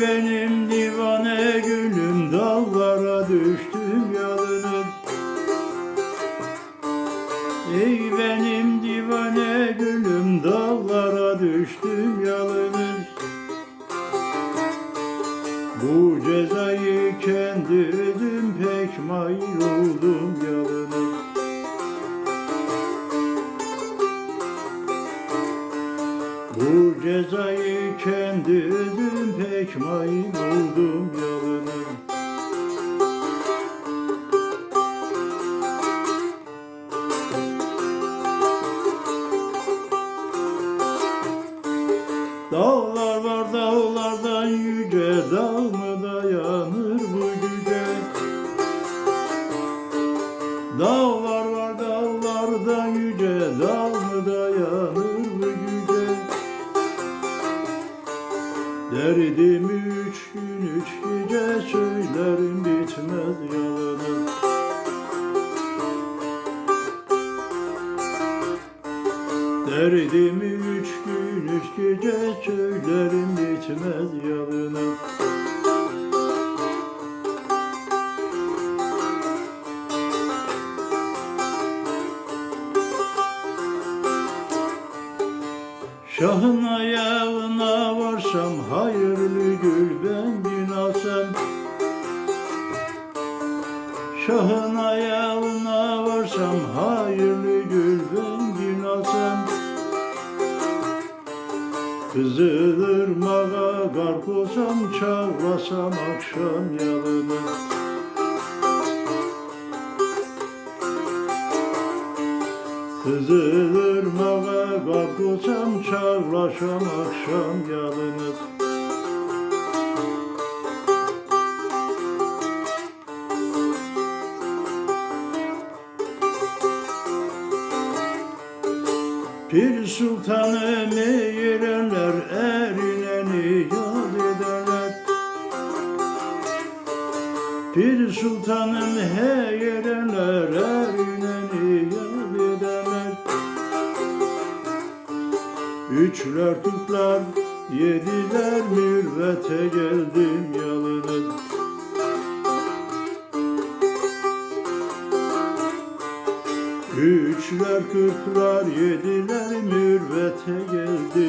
benim divane gülüm dallara düştüm yalınıp Ey benim divane gülüm dallara düştüm yalınıp Bu cezayı kendi ödüm pek mayıl oldum yalınıp Kendi ödüm pek mayıl oldum yalınıp Dağlar var dağlardan yüce Dağ mı dayanır bu güce. Dağlar var dağlardan yüce Dağ Derdim üç gün üç gece Söylerim bitmez yalanı Derdimi üç gün üç gece söylerim bitmez yalını Şahın ayağına varsam hayırlı gül ben gün alsam. Şahın ayağına varsam hayırlı gül ben gün alsam. Kızılırmağa garp olsam çağlasam akşam yalını Kızılırmağa garp olsam çağlasam akşam yalını Pir sultanı meyirenler erineni yad ederler. Pir sultanım heyerenler erineni Üçler tutlar yediler mürvete geldim yalınız Üçler kırklar yediler mürvete geldim